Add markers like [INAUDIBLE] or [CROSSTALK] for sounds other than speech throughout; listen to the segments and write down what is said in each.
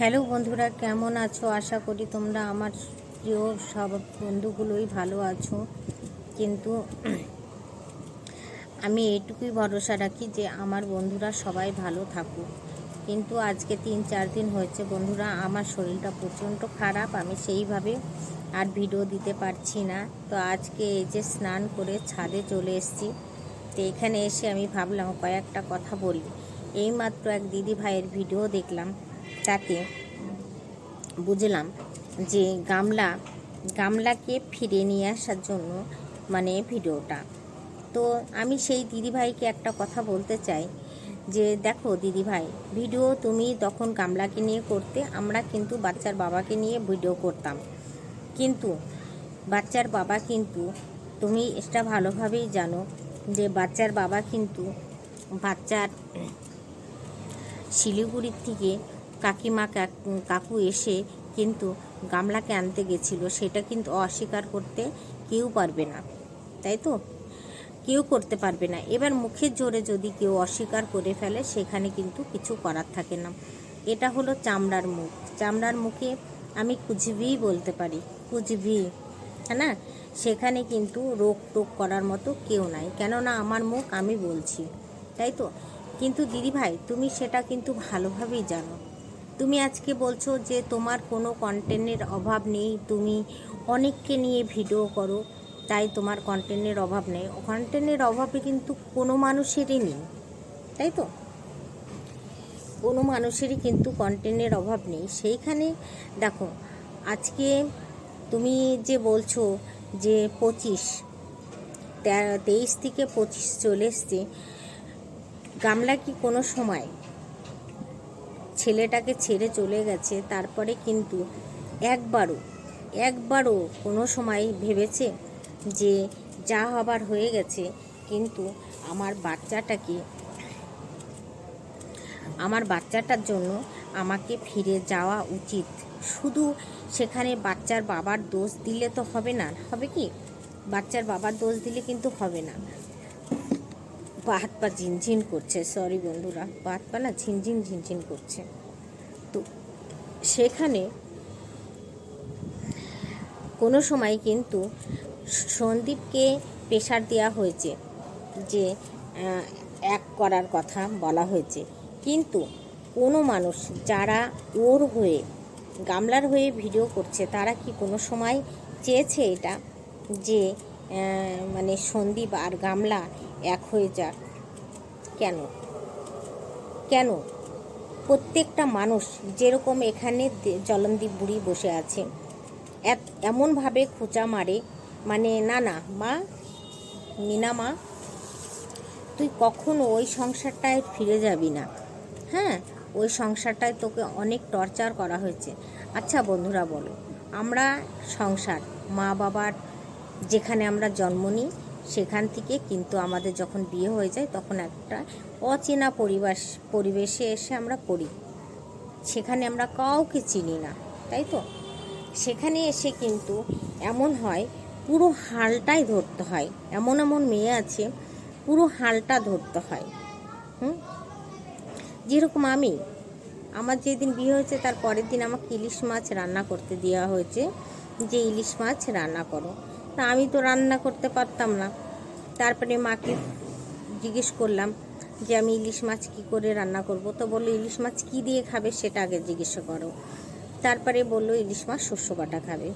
Hello বন্ধুরা, কেমন আছো? আশা করি তোমরা আমার প্রিয় সব বন্ধুগুলোই ভালো আছো। কিন্তু আমি এটুকুই ভরসা রাখি যে আমার বন্ধুরা সবাই ভালো থাকুক। কিন্তু আজকে তিন চার দিন হয়েছে বন্ধুরা, আমার শরীরটা প্রচণ্ড খারাপ, আমি সেইভাবে আর ভিডিও দিতে পারছি না। তো আজকে এই যে স্নান করে ছাদে চলে এসেছি, তো এখানে এসে আমি ভাবলাম কয়েকটা কথা বলি। এইমাত্র এক দিদি ভাইয়ের ভিডিও দেখলাম। তাতে বুঝলাম যে গামলা, গামলাকে ফিরে নিয়ে আসার জন্য মানে ভিডিওটা। তো আমি সেই দিদিভাইকে একটা কথা বলতে চাই যে, দেখো দিদিভাই, ভিডিও তুমি তখন গামলাকে নিয়ে করতে, আমরা কিন্তু বাচ্চার বাবাকে নিয়ে ভিডিও করতাম। কিন্তু বাচ্চার বাবা কিন্তু, তুমি এটা ভালোভাবেই জানো যে, বাচ্চার বাবা কিন্তু বাচ্চার শিলিগুড়ির থেকে কাকিমা কাক- এসে কিন্তু গামলাকে আনতে গেছিল। সেটা কিন্তু অস্বীকার করতে কেউ পারবে না, তাই তো? কেউ করতে পারবে না। এবার মুখের জোরে যদি কেউ অস্বীকার করে ফেলে, সেখানে কিন্তু কিছু করার থাকে না। এটা হলো চামড়ার মুখ। চামড়ার মুখে আমি কুচবি বলতে পারি। কুচবি হ্যাঁ না? সেখানে কিন্তু রোগ টোক করার মতো কেউ নাই। কেননা আমার মুখ আমি বলছি, তাই তো? কিন্তু দিদিভাই, তুমি সেটা কিন্তু ভালোভাবেই জানো। তুমি আজকে বলছো যে তোমার কোনো কন্টেন্টের অভাব নেই, তুমি অনেককে নিয়ে ভিডিও করো, তাই তোমার কন্টেন্টের অভাব নেই। কন্টেন্টের অভাবে কিন্তু কোনো মানুষেরই নেই, তাই তো? কোনো মানুষেরই কিন্তু কন্টেন্টের অভাব নেই। সেইখানে দেখো, আজকে তুমি যে বলছো যে পঁচিশ তেইশ থেকে পঁচিশ চলে এসছে, গামলা কি কোনো সময় ছেলেটাকে ছেড়ে চলে গেছে, তারপরে কিন্তু একবারও একবারও কোনো সময় ভেবেছে যে যা হবার হয়ে গেছে, কিন্তু আমার বাচ্চাটাকে, আমার বাচ্চাটার জন্য আমাকে ফিরে যাওয়া উচিত। শুধু সেখানে বাচ্চার বাবার দোষ দিলে তো হবে না, হবে কি? বাচ্চার বাবার দোষ দিলে কিন্তু হবে না। পা হাত পা ঝিনঝিন করছে সরি বন্ধুরা পা হাত পা না ঝিনঝিন ঝিনঝিন করছে। তো সেখানে কোনো সময় কিন্তু সন্দীপকে প্রেশার দেওয়া হয়েছে যে এক করার কথা বলা হয়েছে। কিন্তু কোনো মানুষ যারা ওর হয়ে, গামলার হয়ে ভিডিও করছে, তারা কি কোনো সময় চেয়েছে এটা? যে মানে সন্দীপ আর গামলা এক হয়ে যাক। কেন? কেন? প্রত্যেকটা মানুষ যেরকম এখানে দে- বুড়ি বসে আছে এমনভাবে খোঁচা মারে মানে না না, মা, মিনা মা, তুই কখনো ওই সংসারটায় ফিরে যাবি না। হ্যাঁ ওই সংসারটায় তোকে অনেক টর্চার করা হয়েছে। আচ্ছা বন্ধুরা বলো, আমরা সংসার মা বাবার যেখানে আমরা জন্ম নিই সেখান থেকে কিন্তু আমাদের যখন বিয়ে হয়ে যায়, তখন একটা অচেনা পরিবেশ, পরিবেশে এসে আমরা পড়ি। সেখানে আমরা কাউকে চিনি না, তাই তো? সেখানে এসে কিন্তু এমন হয়, পুরো হালটাই ধরতে হয়। এমন এমন মেয়ে আছে, পুরো হালটা ধরতে হয়। হুম? যেরকম আমি, আমার যেদিন বিয়ে হয়েছে, তার পরের দিন আমাকে ইলিশ মাছ রান্না করতে দেওয়া হয়েছে। যে ইলিশ মাছ রান্না করো। তা আমি তো রান্না করতে পারতাম না। তারপরে মাকে জিজ্ঞেস করলাম যে, আমি ইলিশ মাছ কি করে রান্না করব? তো বলল, ইলিশ মাছ কি দিয়ে খাবে সেটা আগে জিজ্ঞেস করো। তারপরে বলল, ইলিশ মাছ শস্য বাটা খাবে।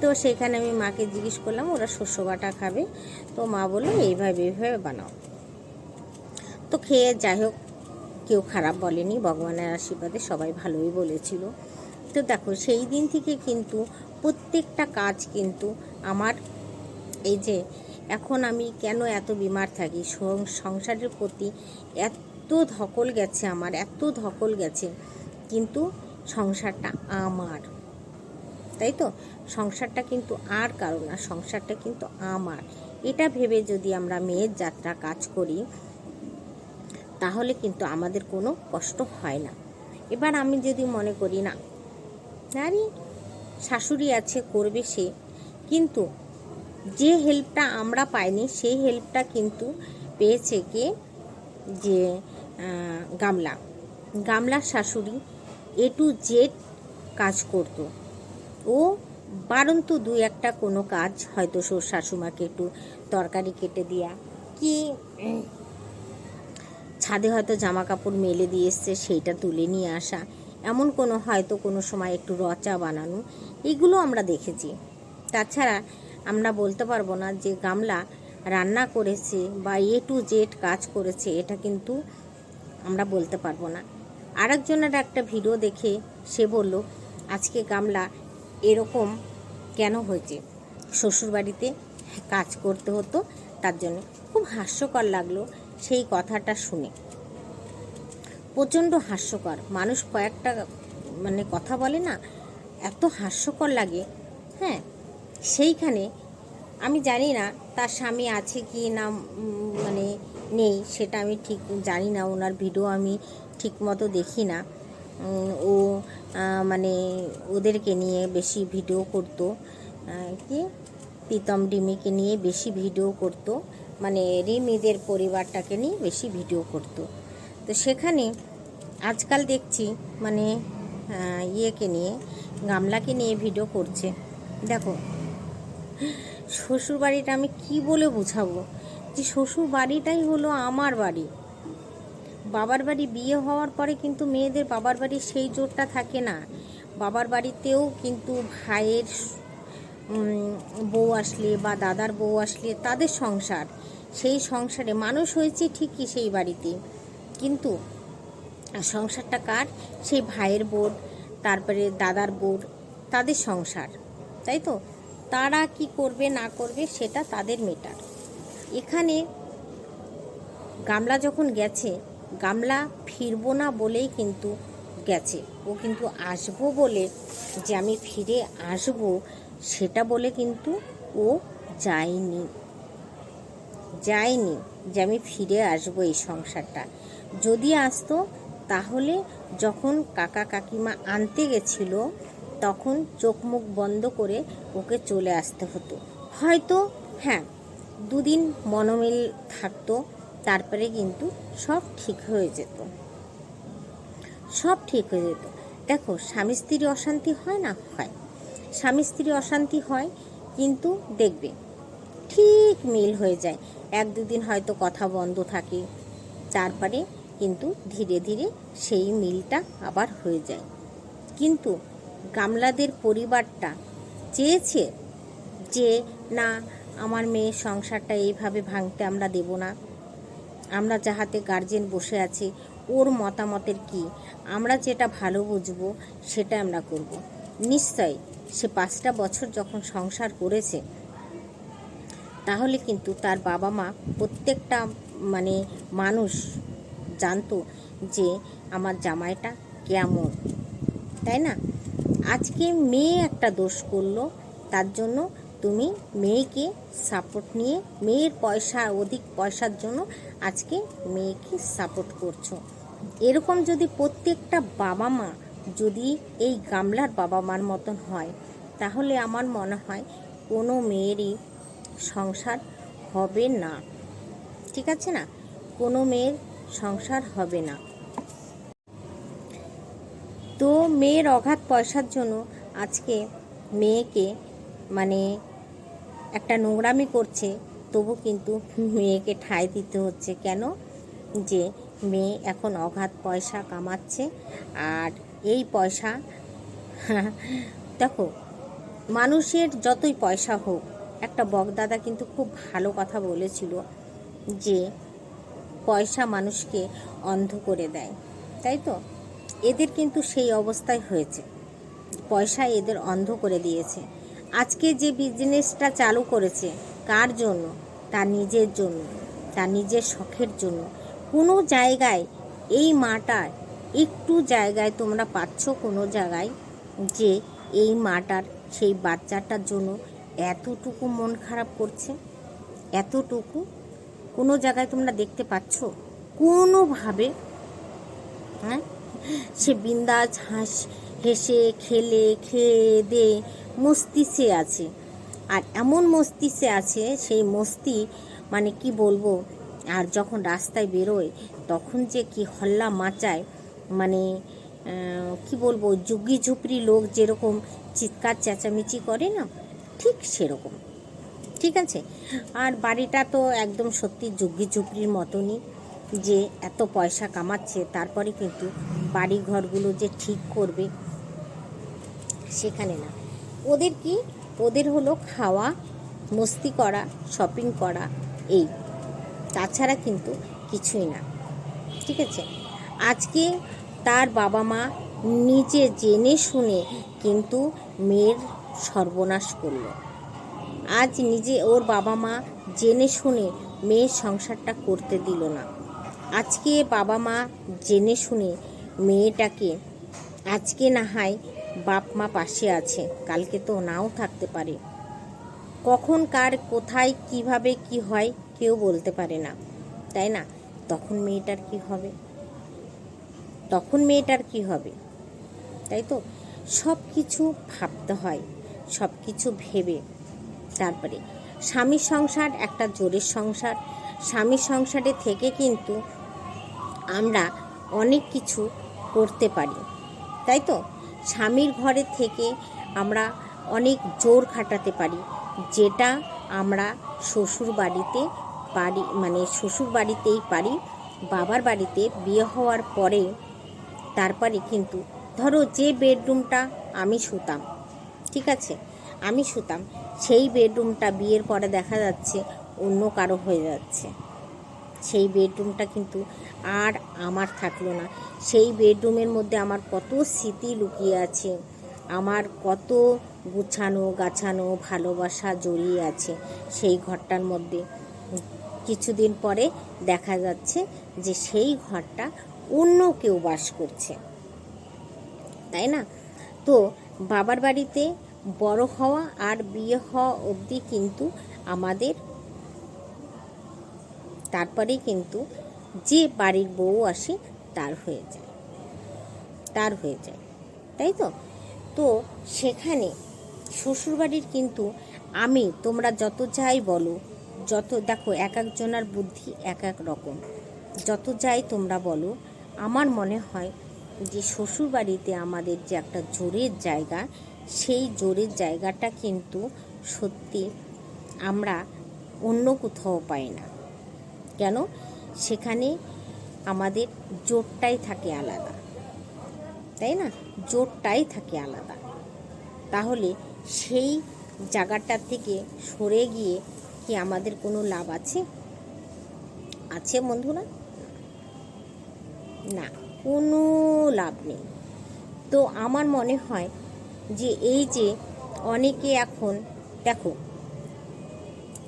তো সেখানে আমি মাকে জিজ্ঞেস করলাম, ওরা শস্য বাটা খাবে? তো মা বলল, এইভাবে এইভাবে বানাও। তো খেয়ে যাই হোক, কেউ খারাপ বলেনি, ভগবানের আশীর্বাদে সবাই ভালোই বলেছিল। তো দেখো, সেই দিন থেকে কিন্তু প্রত্যেকটা কাজ কিন্তু আমার এই যে এখন আমি কেন এত বিমার থাকি? সংসারের প্রতি এত ধকল গেছে আমার, এত ধকল গেছে। কিন্তু সংসারটা আমার। তাই তো? সংসারটা কিন্তু আর কারও না, সংসারটা কিন্তু আমার। এটা ভেবে যদি আমরা মেয়ের যাত্রা কাজ করি, তাহলে কিন্তু আমাদের কোনো কষ্ট হয় না। এবার আমি যদি মনে করি না, নারী শাশুড়ি আছে, করবে সে। কিন্তু যে হেল্পটা আমরা পাইনি, সেই হেল্পটা কিন্তু পেয়েছে কে? যে গামলা। গামলার শাশুড়ি এ টু জেড কাজ করতো। ও বারন্ত দু একটা কোনো কাজ হয়তো শ্বশুর শাশুমাকে একটু তরকারি কেটে দেওয়া কি ছাদে হয়তো জামা কাপড় মেলে দিয়ে এসছে, সেইটা তুলে নিয়ে আসা। এমন কোনো হয়তো কোনো সময় একটু রচা বানানো, এগুলো আমরা দেখেছি। তাছাড়া আমরা বলতে পারব না যে গামলা রান্না করেছে বা এ টু জেড কাজ করেছে, এটা কিন্তু আমরা বলতে পারব না। আরেকজনের একটা ভিডিও দেখে সে বলল, আজকে গামলা এরকম কেন হয়েছে? শ্বশুরবাড়িতে কাজ করতে হতো, তার জন্য। খুব হাস্যকর লাগল সেই কথাটা শুনে। প্রচণ্ড হাস্যকর। মানুষ কয়েকটা মানে কথা বলে না, এত হাস্যকর লাগে হ্যাঁ? সেইখানে আমি জানি না তার স্বামী আছে কি না মানে নেই, সেটা আমি ঠিক জানি না, ওনার ভিডিও আমি ঠিক মতো দেখি না। ও মানে ওদেরকে নিয়ে বেশি ভিডিও করতো কি? প্রীতম ডিমিকে নিয়ে বেশি ভিডিও করতো মানে রিমিদের পরিবারটাকে নিয়ে বেশি ভিডিও করতো। তো সেখানে আজকাল দেখছি মানে ইয়েকে নিয়ে, গামলাকে নিয়ে ভিডিও করছে। দেখো শ্বশুর বাড়িটা আমি কি বলে বোঝাবো? যে শ্বশুর বাড়িটাই হলো আমার বাড়ি। বাবার বাড়ি বিয়ে হওয়ার পরে কিন্তু মেয়েদের বাবার বাড়ির সেই জোরটা থাকে না। বাবার বাড়িতেও কিন্তু ভাইয়ের বউ আসলে বা দাদার বউ আসলে তাদের সংসার, সেই সংসারে মানুষ হয়েছে ঠিকই সেই বাড়িতে। কিন্তু সংসারটা কার? সেই ভাইয়ের বোর তারপরে দাদার বোর তাদের সংসার, তাই তো? তারা কি করবে, না করবে, সেটা তাদের মেটার এখানে গামলা যখন গেছে, গামলা ফিরবো না বলেই কিন্তু গেছে। ও কিন্তু আসব বলে যে আমি ফিরে আসব, সেটা বলে কিন্তু ও যায়নি। যায়নি যে আমি ফিরে আসব এই সংসারটা। যদি আসতো, তাহলে যখন কাকা কাকিমা আনতে গেছিল, তখন চোখ মুখ বন্ধ করে ওকে চলে আসতে হতো। হয়তো হ্যাঁ দুদিন মনোমিল থাকতো, তারপরে কিন্তু সব ঠিক হয়ে যেত। সব ঠিক হয়ে যেত। দেখো, স্বামী স্ত্রী অশান্তি হয় না? হয়। স্বামী স্ত্রী অশান্তি হয়, কিন্তু দেখবে, ঠিক মিল হয়ে যায়। এক দুদিন হয়তো কথা বন্ধ থাকে তারপরে কিন্তু ধীরে ধীরে সেই মিলটা আবার হয়ে যায়। কিন্তু গামলাদের পরিবারটা চেয়েছে যে, না, আমার মেয়ের সংসারটা এইভাবে ভাঙতে আমরা দেব না। আমরা যাহাতে গার্জেন বসে আছে, ওর মতামতের কি? আমরা যেটা ভালো বুঝব, সেটা আমরা করব। নিশ্চয় সে পাঁচটা বছর যখন সংসার করেছে, তাহলে কিন্তু তার বাবা মা প্রত্যেকটা মানে মানুষ জানতো যে আমার জামাইটা কেমন, তাই না? আজকে মেয়ে একটা দোষ করল, তার জন্য তুমি মেয়েকে সাপোর্ট নিয়ে, মেয়ের পয়সা, অধিক পয়সার জন্য আজকে মেয়েকে সাপোর্ট করছ। এরকম যদি প্রত্যেকটা বাবা মা যদি এই গামলার বাবা মার মতন হয়, তাহলে আমার মনে হয় কোনো মেয়েরই সংসার হবে না। ঠিক আছে না? কোনো মেয়ের সংসার হবে না। তো মেয়ের অগাধ পয়সার জন্য আজকে মেয়েকে মানে একটা নোংরামি করছে, তবু কিন্তু মেয়েকে ঠাঁই দিতে হচ্ছে। কেন? যে মেয়ে এখন অগাধ পয়সা কামাচ্ছে আর এই পয়সা, দেখো, মানুষের যতই পয়সা হোক, একটা বকদাদা কিন্তু খুব ভালো কথা বলেছিল যে পয়সা মানুষকে অন্ধ করে দেয়, তাই তো? এদের কিন্তু সেই অবস্থায় হয়েছে। পয়সা এদের অন্ধ করে দিয়েছে। আজকে যে বিজনেসটা চালু করেছে, কার জন্য? তার নিজের জন্য তার নিজের শখের জন্য। কোনো জায়গায় এই মাটার একটু জায়গায় তোমরা পাচ্ছ, কোনো জায়গায় যে এই মাটার, সেই বাচ্চাটার জন্য এতটুকু মন খারাপ করছে, এতটুকু কোনো জায়গায় তোমরা দেখতে পাচ্ছ? কোনোভাবে হ্যাঁ? সে বিন্দাস হাস, হেসে, খেলে, খেয়ে দে মস্তিষ্কে আছে। আর এমন মস্তিষ্কে আছে, সেই মস্তি মানে কি বলব? আর যখন রাস্তায় বেরোয়, তখন যে কি হল্লা মাচায় মানে কি বলব? ঝুগ্গি ঝুপড়ি লোক যেরকম চিৎকার, চেঁচামেচি করে না, ঠিক সেরকম। ঠিক আছে? আর বাড়িটা তো একদম সত্যি ঝুগ্গি ঝুপড়ির মতনই যে এত পয়সা কামাচ্ছে, তারপরে কিন্তু বাড়ি ঘরগুলো যে ঠিক করবে সেখানে না। ওদের কি? ওদের হলো খাওয়া, মস্তি করা শপিং করা এই। তাছাড়া কিন্তু কিছুই না। ঠিক আছে? আজকে তার বাবা মা নিজে জেনে শুনে কিন্তু মেয়ের সর্বনাশ করল। আজ নিজে ওর বাবা মা জেনে শুনে মেয়ের সংসারটা করতে দিল না। আজকে বাবা মা জেনে শুনে মেয়েটাকে আজকে না হয় বাপ মা পাশে আছে, কালকে তো নাও থাকতে পারে। কখন, কার, কোথায়, কীভাবে, কি হয় কেউ বলতে পারে না, তাই না? তখন মেয়েটার কি হবে? তখন মেয়েটার কি হবে? তাই তো? সব কিছু ভাবতে হয় সব কিছু ভেবে তারপরে স্বামীর সংসার একটা জোরের সংসার। স্বামীর সংসারে থেকে কিন্তু আমরা অনেক কিছু করতে পারি। তাই তো? স্বামীর ঘরে থেকে আমরা অনেক জোর খাটাতে পারি, যেটা আমরা শ্বশুর বাড়িতে পারি মানে শ্বশুর বাড়িতেই পারি, বাবার বাড়িতে বিয়ে হওয়ার পরে তারপরে কিন্তু ধরো যে বেডরুমটা আমি শুতাম ঠিক আছে? আমি শুতাম। সেই বেডরুমটা বিয়ের পরে দেখা যাচ্ছে অন্য কারও হয়ে যাচ্ছে। সেই বেডরুমটা কিন্তু আর আমার থাকল না। সেই বেডরুমের মধ্যে আমার কত স্মৃতি লুকিয়ে আছে। আমার কত গুছানো, গাছানো, ভালোবাসা জড়িয়ে আছে সেই ঘরটার মধ্যে। কিছুদিন পরে দেখা যাচ্ছে যে সেই ঘরটা অন্য কেউ বাস করছে। তাই না? তো বাবার বাড়িতে বড় হওয়া আর বিয়ে হওয়া অবধি কিন্তু আমাদের, তারপরেই কিন্তু যে বাড়ির বউ আসে তার হয়ে যায়, তার হয়ে যায়, তাই তো? তো সেখানে শ্বশুরবাড়ির কিন্তু আমি, তোমরা যত যাই বলো, যত, দেখো এক একজনের বুদ্ধি এক এক রকম, যত যাই তোমরা বলো, আমার মনে হয় যে শ্বশুরবাড়িতে আমাদের যে একটা জোরের জায়গা সেই জোরের জায়গাটা কিন্তু সত্যি আমরা অন্য কোথাও পাই না। কেন? সেখানে আমাদের জোরটাই থাকে আলাদা। তাই না? জোরটাই থাকে আলাদা। তাহলে সেই জায়গাটার থেকে সরে গিয়ে কি আমাদের কোনো লাভ আছে? আছে বন্ধুরা? না, কোনো লাভ নেই। তো আমার মনে হয় যে এই যে অনেকে এখন, দেখো,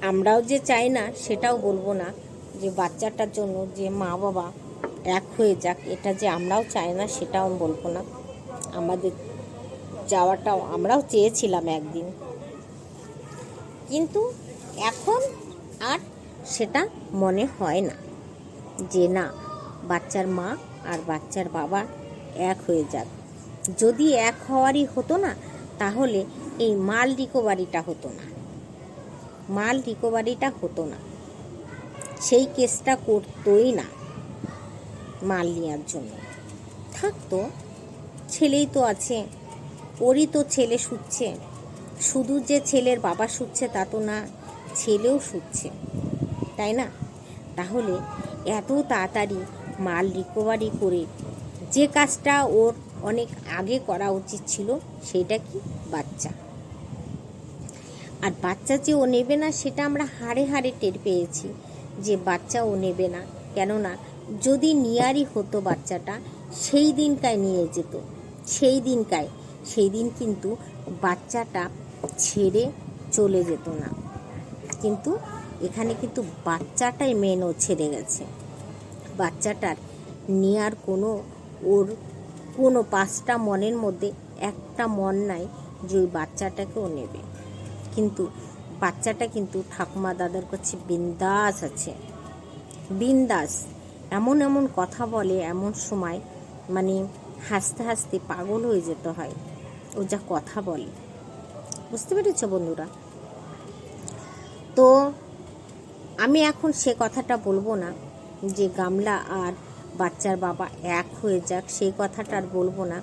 আমরাও যে চাই না, সেটাও বলব না যে বাচ্চাটার জন্য যে মা বাবা এক হয়ে যাক, এটা যে আমরাও চাই না, সেটাও আমি বলব না। আমাদের যাওয়াটাও আমরাও চেয়েছিলাম একদিন। কিন্তু এখন আর সেটা মনে হয় না যে না, বাচ্চার মা আর বাচ্চার বাবা এক হয়ে যাক। যদি এক হওয়ারই হতো না, তাহলে এই মাল রিকভারিটা হতো না। মাল রিকভারিটা হতো না। সেই কেসটা করতোই না মাল নেওয়ার জন্য। থাকতো ছেলেই তো আছে, ওরই তো ছেলে শুচ্ছে। শুধু যে ছেলের বাবা শুচ্ছে তা তো না, ছেলেও শুচ্ছে, তাই না? তাহলে এত তাড়াতাড়ি মাল রিকভারি করে যে কাজটা ওর অনেক আগে করা উচিত ছিল, সেটা কি? বাচ্চা। আর বাচ্চা যে ও নেবে না, সেটা আমরা হাড়ে হাড়ে টের পেয়েছি যে বাচ্চা ও নেবে না। কেননা, যদি নিয়ারই হতো বাচ্চাটা, সেই দিনকায় নিয়ে যেত। সেই দিনকায় সেই দিন কিন্তু বাচ্চাটা ছেড়ে চলে যেত না। কিন্তু এখানে কিন্তু বাচ্চাটাই মেন ও ছেড়ে গেছে। বাচ্চাটার নেয়ার কোনো ওর কোনো পাঁচটা মনের মধ্যে একটা মন নাই যে ওই বাচ্চাটাকেও নেবে। কিন্তু বাচ্চাটা কিন্তু ঠাকুমা দাদার কাছে বিন্দাস আছে। বিন্দাস। এমন এমন কথা বলে, এমন সময় মানে হাসতে হাসতে পাগল হয়ে যেতে হয়। ও যা কথা বলে। বুঝতে পেরেছ বন্ধুরা? তো আমি এখন সে কথাটা বলব না যে গামলা আর বাচ্চার বাবা এক হয়ে যাক, সেই কথাটা আর বলব না।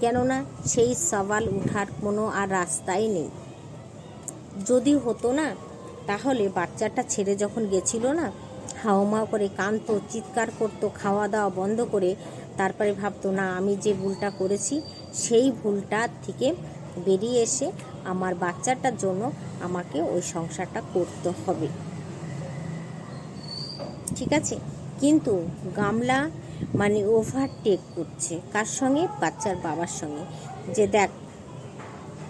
কেননা সেই সওয়াল উঠার কোনো আর রাস্তাই নেই। যদি হতো না, তাহলে বাচ্চাটা ছেড়ে যখন গেছিল না, হাওমাও করে কাঁদতো, চিৎকার করতো খাওয়া দাওয়া বন্ধ করে, তারপরে ভাবতো, না, আমি যে ভুলটা করেছি, সেই ভুলটা থেকে বেরিয়ে এসে আমার বাচ্চাটার জন্য আমাকে ওই সংসারটা করতে হবে। ঠিক আছে? কিন্তু গামলা মানে ওভারটেক করছে কার সঙ্গে বাচ্চার বাবার সঙ্গে যে দেখ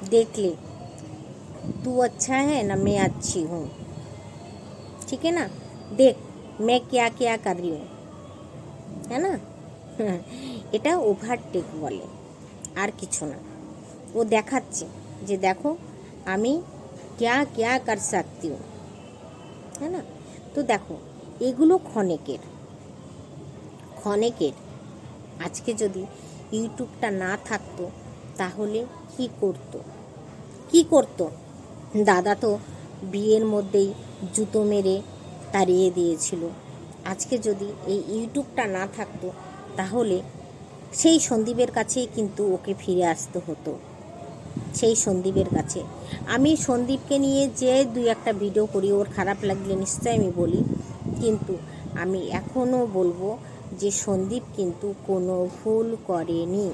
দেখলে तू अच्छा है ना मैं अच्छी हूँ ठीक है ना देख मैं क्या क्या कर रही हूँ है না [LAUGHS] এটা ওভারটেক বলে আর কিছু না ও দেখাচ্ছে যে দেখো আমি ক্যা ক্যা কর सकती हूँ হ্যাঁ না তো দেখো এগুলো ক্ষণেকের ক্ষণেকের। আজকে যদি ইউটিউবটা না থাকতো, তাহলে কি করতো? কি করতো? দাদা তো বিয়ের মধ্যেই জুতো মেরে তাড়িয়ে দিয়েছিল। আজকে যদি এই ইউটিউবটা না থাকতো, তাহলে সেই সন্দীপের কাছেই কিন্তু ওকে ফিরে আসতে হতো। সেই সন্দীপের কাছে। আমি সন্দীপকে নিয়ে যে দুই একটা ভিডিও করি, ওর খারাপ লাগলে নিশ্চয়ই আমি বলি। কিন্তু আমি এখনও বলব যে সন্দীপ কিন্তু কোনো ভুল করেনি।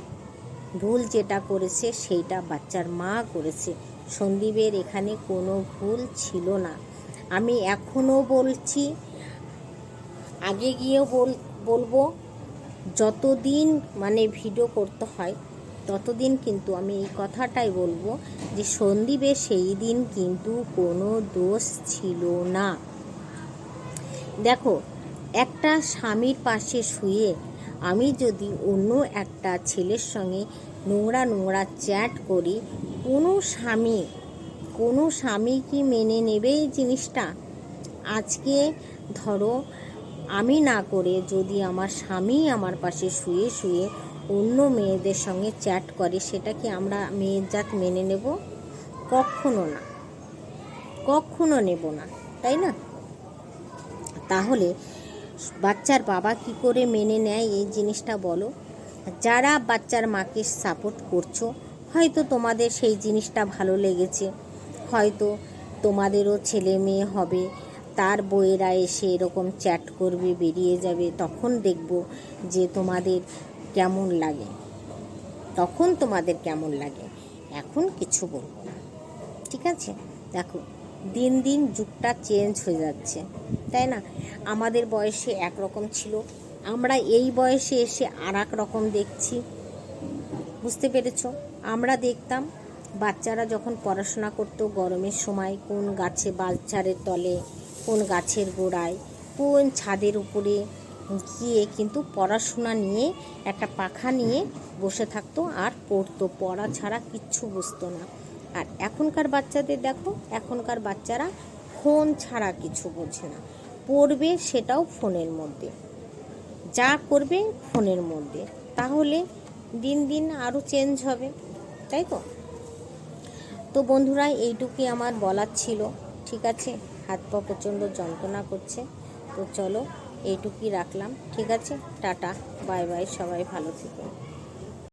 ভুল যেটা করেছে সেইটা বাচ্চার মা করেছে। সন্দীপের এখানে কোনো ভুল ছিল না। আমি এখনও বলছি, আগে গিয়েও বল, বলব, যতদিন মানে ভিডিও করতে হয়, ততদিন কিন্তু আমি এই কথাটাই বলব যে সন্দীপের সেই দিন কিন্তু কোনো দোষ ছিল না। দেখো একটা স্বামীর পাশে শুয়ে আমি যদি অন্য একটা ছেলের সঙ্গে নোংরা নোংরা চ্যাট করি, কোনো স্বামী কোনো স্বামী কি মেনে নেবে এই জিনিসটা? আজকে ধরো, আমি না করে যদি আমার স্বামী আমার পাশে শুয়ে শুয়ে অন্য মেয়েদের সঙ্গে চ্যাট করে, সেটা কি আমরা মেয়ের জাত মেনে নেব? কখনো না। কখনো নেব না, তাই না? তাহলে বাচ্চার বাবা কি করে মেনে নেয় এই জিনিসটা বলো? যারা বাচ্চার মাকে সাপোর্ট করছ, হয়তো তোমাদের সেই জিনিসটা ভালো লেগেছে। হয়তো তোমাদেরও ছেলে মেয়ে হবে। তার বইয়েরা এসে এরকম চ্যাট করবে, বেরিয়ে যাবে। তখন দেখব যে তোমাদের কেমন লাগে। তখন তোমাদের কেমন লাগে। এখন কিছু বলব না। ঠিক আছে? দেখো। দিন দিন যুগটা চেঞ্জ হয়ে যাচ্ছে, তাই না? আমাদের বয়সে একরকম ছিল, আমরা এই বয়সে এসে আর রকম দেখছি, বুঝতে পেরেছ? আমরা দেখতাম বাচ্চারা যখন পড়াশোনা করতো গরমের সময়, কোন গাছে বাচ্চারের তলে, কোন গাছের গোড়ায়, কোন ছাদের উপরে গিয়ে কিন্তু পড়াশোনা নিয়ে, একটা পাখা নিয়ে বসে থাকতো আর পড়তো। পড়া ছাড়া কিচ্ছু বুঝতো না। আর এখনকার বাচ্চাদের দেখো, এখনকার বাচ্চারা ফোন ছাড়া কিছু বোঝে না। পড়বে সেটাও ফোনের মধ্যে। যা করবে ফোনের মধ্যে। তাহলে দিন দিন আরও চেঞ্জ হবে, তাই তো? তো বন্ধুরা, এইটুকুই আমার বলার ছিল, ঠিক আছে? হাত পা প্রচণ্ড যন্ত্রণা করছে। তো চলো, এইটুকুই রাখলাম, ঠিক আছে? টাটা, বাই বাই, সবাই ভালো থেকো।